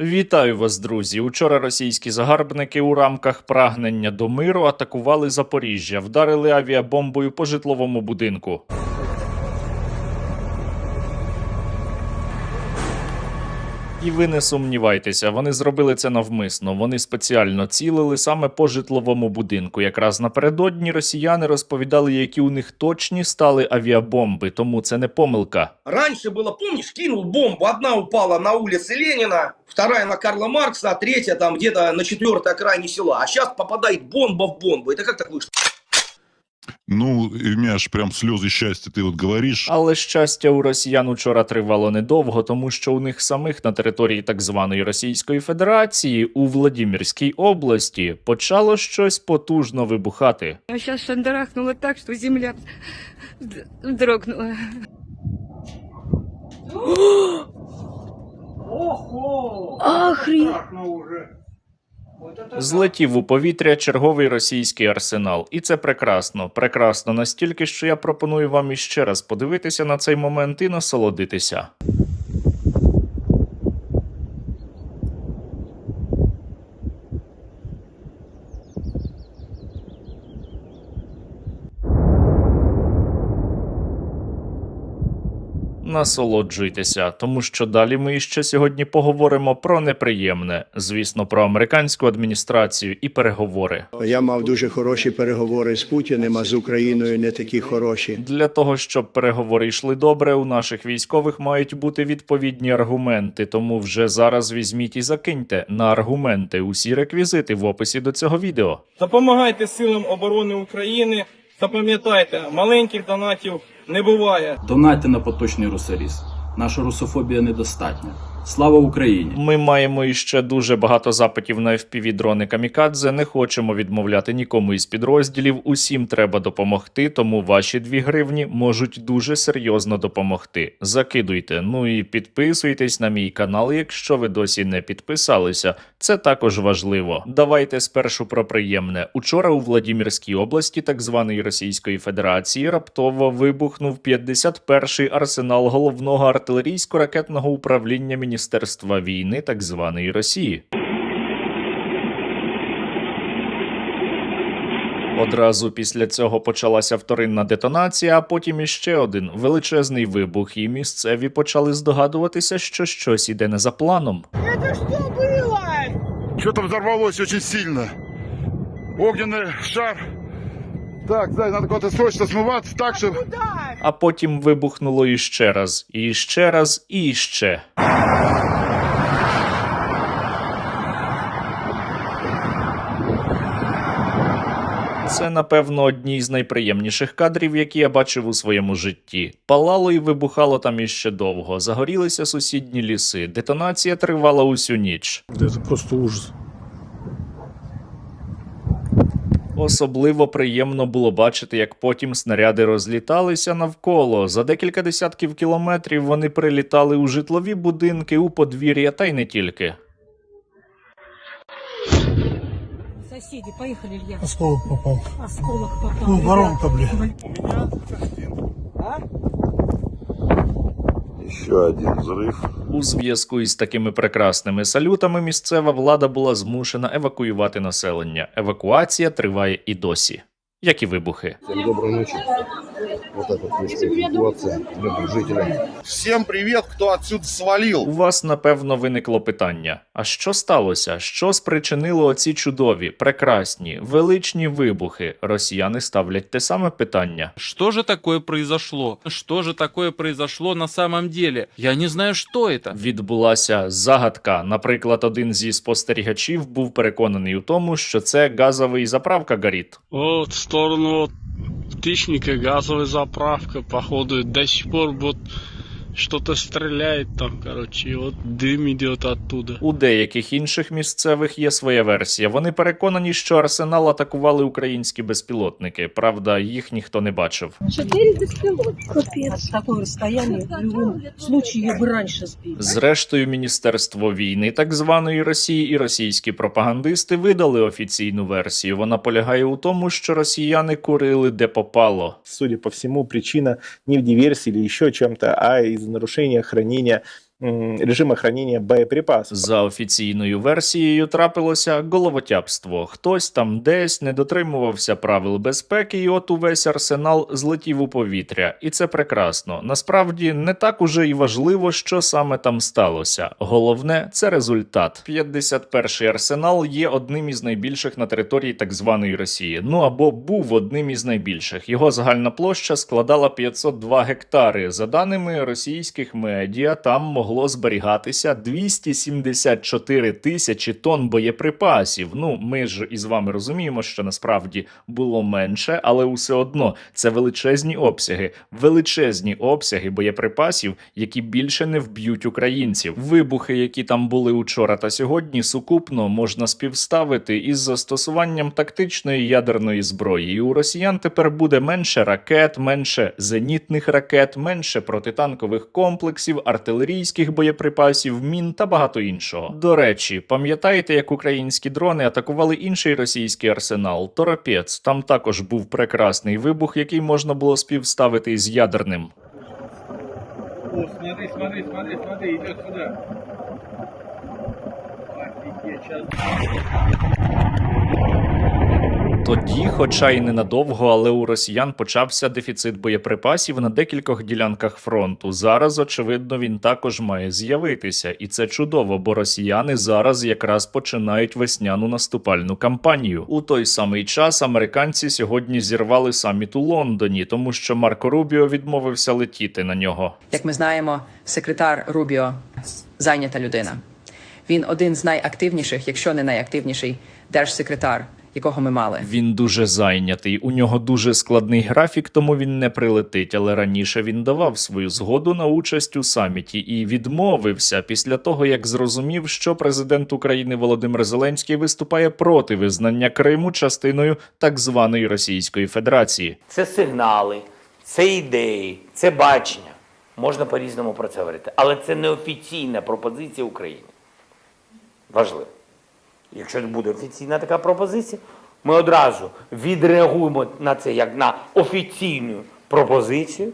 Вітаю вас, друзі. Учора російські загарбники у рамках прагнення до миру атакували Запоріжжя, вдарили авіабомбою по житловому будинку. І ви не сумнівайтеся, вони зробили це навмисно. Вони спеціально цілили саме по житловому будинку. Якраз напередодні росіяни розповідали, які у них точні стали авіабомби, тому це не помилка. Раньше было, помнишь, кинул бомбу, одна упала на улице Ленина, вторая на Карла Маркса, а третья там где-то на четвертой окраине села. А сейчас попадает бомба в бомбу. Это как так вышло? Ну, меня аж прям слезы счастья, ты вот говоришь. Але щастя у росіян учора тривало недовго, тому що у них самих на території так званої Російської Федерації у Владимирській області почало щось потужно вибухати. А сейчас шандарахнуло так, что земля дрогнула. Охрен! Злетів у повітря черговий російський арсенал, і це прекрасно. Прекрасно настільки, що я пропоную вам іще раз подивитися на цей момент і насолодитися. Насолоджуйтеся, тому що далі ми ще сьогодні поговоримо про неприємне, звісно, про американську адміністрацію і переговори. Я мав дуже хороші переговори з Путіним, а з Україною не такі хороші. Для того щоб переговори йшли добре, у наших військових мають бути відповідні аргументи. Тому вже зараз візьміть і закиньте на аргументи усі реквізити в описі до цього відео. Допомагайте силам оборони України. Запам'ятайте, маленьких донатів не буває. Донайте на поточний русоріс. Наша русофобія недостатня. Слава Україні! Ми маємо іще дуже багато запитів на fpv дрони Камікадзе. Не хочемо відмовляти нікому із підрозділів. Усім треба допомогти, тому ваші дві гривні можуть дуже серйозно допомогти. Закидуйте. Ну і підписуйтесь на мій канал, якщо ви досі не підписалися. Це також важливо. Давайте спершу про приємне. Учора у Владимирській області, так званої Російської Федерації, раптово вибухнув 51-й арсенал головного артилерійсько-ракетного управління Міністерства війни так званої Росії. Одразу після цього почалася вторинна детонація, а потім іще один величезний вибух, і місцеві почали здогадуватися, що щось іде не за планом. Что-то взорвалось очень сильно. Огненный шар. Так, дай, надо куда-то срочно смываться, так что... А потім вибухнуло іще раз, і іще раз, і іще. Це, напевно, одні з найприємніших кадрів, які я бачив у своєму житті. Палало і вибухало там іще довго. Загорілися сусідні ліси. Детонація тривала усю ніч. Это просто ужас. Особливо приємно було бачити, як потім снаряди розліталися навколо. За декілька десятків кілометрів вони прилітали у житлові будинки, у подвір'я та й не тільки. Соседи, поехали, Илья. Осколок попал. Осколок попал. Ну, воронка, блин. Еще один взрыв. У зв'язку із такими прекрасними салютами місцева влада була змушена евакуювати населення. Евакуація триває і досі, як і вибухи. Всем доброй ночи. Вот так жителям. Всем привет, кто отсюда свалил. У вас напевно виникло питання: а що сталося? Що спричинило оці чудові, прекрасні, величні вибухи? Росіяни ставлять те саме питання. Что же такое произошло? Что же такое произошло на самом деле? Я не знаю, что это. Відбулася загадка. Наприклад, один зі спостерігачів був переконаний у тому, що це газовий заправка горить. Вот в сторону вот птичника газовая заправка, походу, до сих пор вот что-то стреляет там, короче, и вот дым идет оттуда. У деяких інших місцевих є своя версія. Вони переконані, що арсенал атакували українські безпілотники. Правда, їх ніхто не бачив. Четыре беспилотника. Капец. Такое расстояние. В любом случае ее бы раньше сбили. Зрештою, міністерство війни так званої Росії і російські пропагандисти видали офіційну версію. Вона полягає у тому, що росіяни курили де попало. судя по всему, причина не в диверсии или еще чем-то, а из нарушения хранения режима хранения боеприпасов. За офіційною версією трапилося головотяпство. Хтось там десь не дотримувався правил безпеки, і от увесь арсенал злетів у повітря. І це прекрасно. Насправді не так уже і важливо, що саме там сталося. Головне це результат. 51-й арсенал є одним із найбільших на території так званої Росії. Ну або був одним із найбільших. Його загальна площа складала 502 гектари. За даними російських медіа, там могло зберігатися 274 тисячі тонн боєприпасів. Ну, ми ж із вами розуміємо, що насправді було менше, але усе одно це величезні обсяги, величезні обсяги боєприпасів, які більше не вб'ють українців. Вибухи, які там були учора та сьогодні, сукупно можна співставити із застосуванням тактичної ядерної зброї. І у росіян тепер буде менше ракет, менше зенітних ракет, менше протитанкових комплексів, артилерійських боєприпасів, мін та багато іншого. До речі, пам'ятаєте, як українські дрони атакували інший російський арсенал Торопець? Там також був прекрасний вибух, який можна було співставити із ядерним. О, смотри, смотри, смотри, смотри, идет сюда. Офигеть, сейчас Тоді, хоча й ненадовго, але у росіян почався дефіцит боєприпасів на декількох ділянках фронту. Зараз, очевидно, він також має з'явитися, і це чудово, бо росіяни зараз якраз починають весняну наступальну кампанію. У той самий час американці сьогодні зірвали саміт у Лондоні, тому що Марко Рубіо відмовився летіти на нього. Як ми знаємо, секретар Рубіо зайнята людина. Він один з найактивніших, якщо не найактивніший, держсекретар, якого ми мали. Він дуже зайнятий. У нього дуже складний графік, тому він не прилетить. Але раніше він давав свою згоду на участь у саміті і відмовився після того, як зрозумів, що президент України Володимир Зеленський виступає проти визнання Криму частиною так званої Російської Федерації. Це сигнали, це ідеї, це бачення. Можна по-різному про це говорити. Але це не офіційна пропозиція України. Важливо. Якщо буде офіційна така пропозиція, ми одразу відреагуємо на це як на офіційну пропозицію.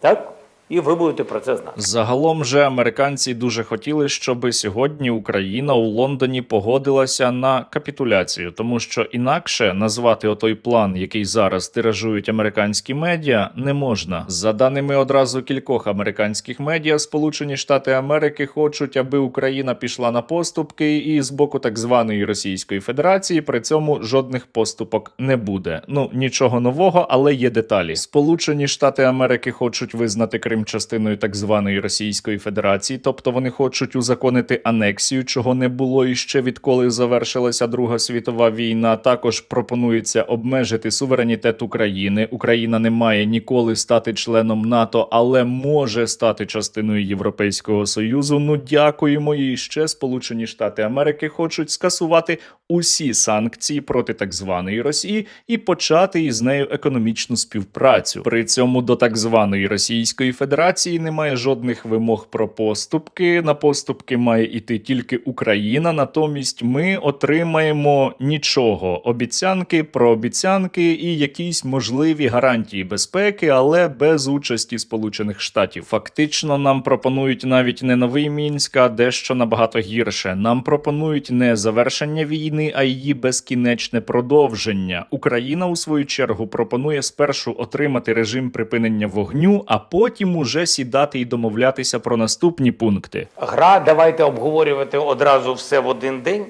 Так? І ви будете про це знати. Загалом же американці дуже хотіли, щоб сьогодні Україна у Лондоні погодилася на капітуляцію, тому що інакше назвати отой план, який зараз тиражують американські медіа, не можна. За даними одразу кількох американських медіа, Сполучені Штати Америки хочуть, аби Україна пішла на поступки, і з боку так званої Російської Федерації при цьому жодних поступок не буде. Ну нічого нового, але є деталі. Сполучені Штати Америки хочуть визнати Крим частиною так званої Російської Федерації, тобто вони хочуть узаконити анексію, чого не було іще відколи завершилася Друга світова війна. Також пропонується обмежити суверенітет України. Україна не має ніколи стати членом НАТО, але може стати частиною Європейського союзу. Ну дякуємо. І ще Сполучені Штати Америки хочуть скасувати усі санкції проти так званої Росії і почати із нею економічну співпрацю. При цьому до так званої Російської Федерації немає жодних вимог про поступки. На поступки має іти тільки Україна. Натомість ми отримаємо нічого. Обіцянки про обіцянки і якісь можливі гарантії безпеки, але без участі Сполучених Штатів. Фактично, нам пропонують навіть не новий мінськ, а дещо набагато гірше. Нам пропонують не завершення війни, а її безкінечне продовження. Україна у свою чергу пропонує спершу отримати режим припинення вогню, а потім уже сідати і домовлятися про наступні пункти. Гра, давайте обговорювати одразу все в один день,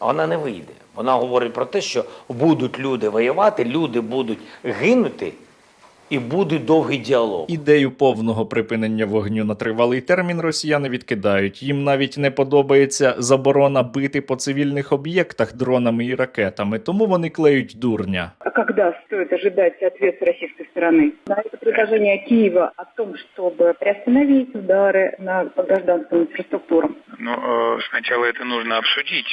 вона не вийде. Вона говорить про те, що будуть люди воювати, люди будуть гинути, і буде довгий діалог. Ідею повного припинення вогню на тривалий термін росіяни відкидають. Їм навіть не подобається заборона бити по цивільних об'єктах дронами і ракетами, тому вони клеють дурня. А когда стоит ожидать ответ с российской стороны? На это предложение Киева о том, чтобы приостановить удары на, по гражданским инфраструктурам. Но э, сначала это нужно обсудить.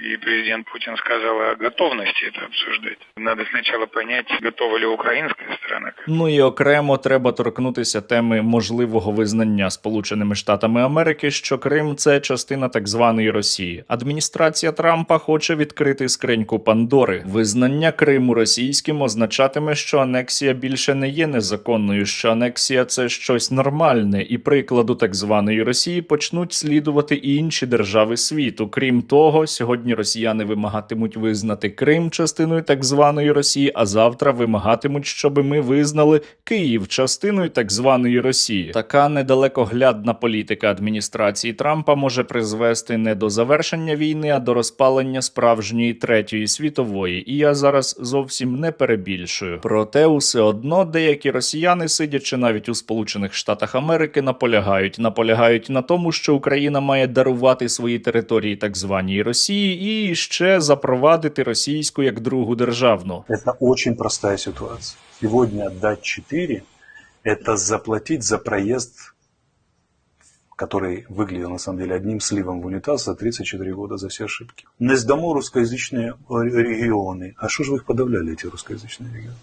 И президент Путин сказал о готовности это обсуждать. Надо сначала понять, готова ли украинская сторона. Ну і окремо треба торкнутися теми можливого визнання Сполученими Штатами Америки, що Крим це частина так званої Росії. Адміністрація Трампа хоче відкрити скриньку Пандори. Визнання Криму російським означатиме, що анексія більше не є незаконною, що анексія це щось нормальне, і прикладу так званої Росії почнуть слідувати і інші держави світу. Крім того, сьогодні росіяни вимагатимуть визнати Крим частиною так званої Росії, а завтра вимагатимуть, щоб ми визнали Київ частиною так званої Росії. Така недалекоглядна політика адміністрації Трампа може призвести не до завершення війни, а до розпалення справжньої третьої світової. І я зараз зовсім не перебільшую. Проте, усе одно деякі росіяни, сидячи навіть у Сполучених Штатах Америки, наполягають, наполягають на тому, що Україна має дарувати свої території так званій Росії, і ще запровадити російську як другу державну. Это очень простая ситуация. Сегодня отдать 4 – это заплатить за проезд, который выглядел на самом деле одним сливом в унитаз за 34 года за все ошибки. Не сдамо русскоязычные регионы. А что же вы их подавляли, эти русскоязычные регионы?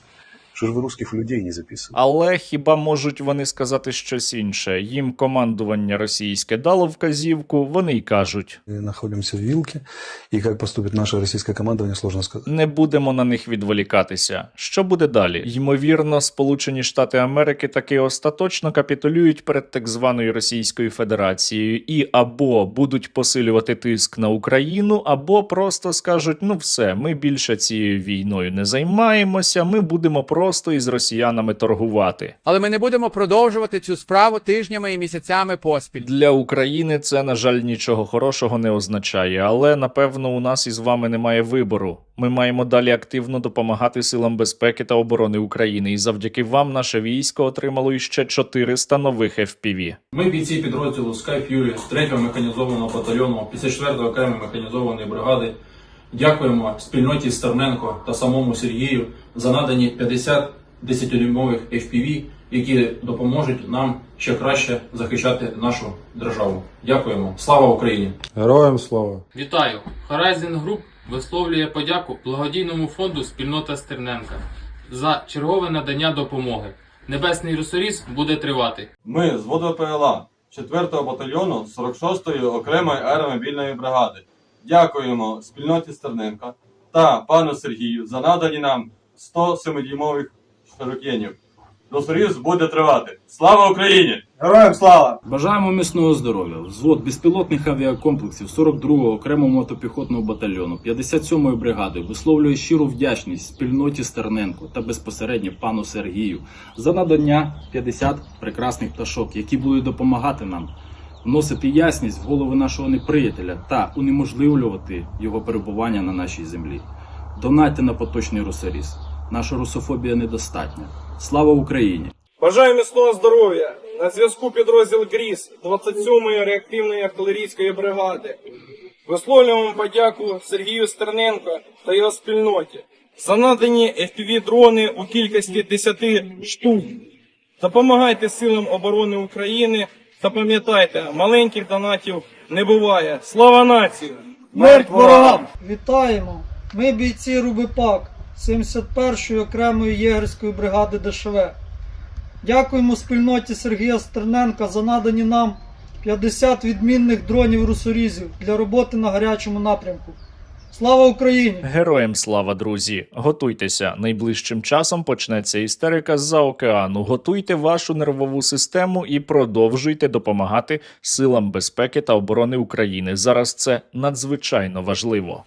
Что же вы русских людей не записывали? Але хіба можуть вони сказати щось інше? Їм командування російське дало вказівку, вони й кажуть: Мы находимся в Вилке, и как поступит наше российское командование, сложно сказать. не будемо на них відволікатися. Що буде далі? Ймовірно, Сполучені Штати Америки таки остаточно капітулюють перед так званою Російською Федерацією і або будуть посилювати тиск на Україну, або просто скажуть: ну все, ми більше цією війною не займаємося, ми будемо просто із росіянами торгувати. Але ми не будемо продовжувати цю справу тижнями і місяцями поспіль. Для України це, на жаль, нічого хорошого не означає, але напевно у нас із вами немає вибору. Ми маємо далі активно допомагати силам безпеки та оборони України, і завдяки вам наше військо отримало іще 400 нових FPV. Ми бійці підрозділу Sky Fury з 3-го механізованого батальйону 54-ї окремої механізованої бригади. Дякуємо спільноті Стерненко та самому Сергію за надані 50 10-дюймових FPV, які допоможуть нам ще краще захищати нашу державу. Дякуємо. Слава Україні! Героям слава! Вітаю! Horizon Group висловлює подяку благодійному фонду Спільнота Стерненка за чергове надання допомоги. Небесний русоріз буде тривати. Ми з ВПЛА 4-го батальйону 46-ї окремої аеромобільної бригади. Дякуємо спільноті Стерненка та пану Сергію за надані нам 107-дюймових широкенів. Русоріз буде тривати. Слава Україні! Героям слава! Бажаємо міцного здоров'я. Взвод безпілотних авіакомплексів 42-го окремого мотопіхотного батальйону 57-ї бригади висловлює щиру вдячність спільноті Стерненко та безпосередньо пану Сергію за надання 50 прекрасних пташок, які будуть допомагати нам вносити ясність в голови нашого неприятеля та унеможливлювати його перебування на нашій землі. Донайте на поточний русаріс. Наша русофобія недостатня. Слава Україні! Бажаю міцного здоров'я! На зв'язку підрозділ ГРІС 27-ї реактивної артилерійської бригади. Висловлюємо подяку Сергію Стерненко та його спільноті за надані FPV-дрони у кількості 10 штук. Допомагайте силам оборони України та пам'ятайте, маленьких донатів не буває. Слава нації! Смерть ворогам! Вітаємо! Ми бійці Рубипак 71-ї окремої єгерської бригади ДШВ. Дякуємо спільноті Сергія Стерненка за надані нам 50 відмінних дронів русорізів для роботи на гарячому напрямку. Слава Україні! Героям слава, друзі! Готуйтеся. Найближчим часом почнеться істерика з-за океану. Готуйте вашу нервову систему і продовжуйте допомагати силам безпеки та оборони України. Зараз це надзвичайно важливо.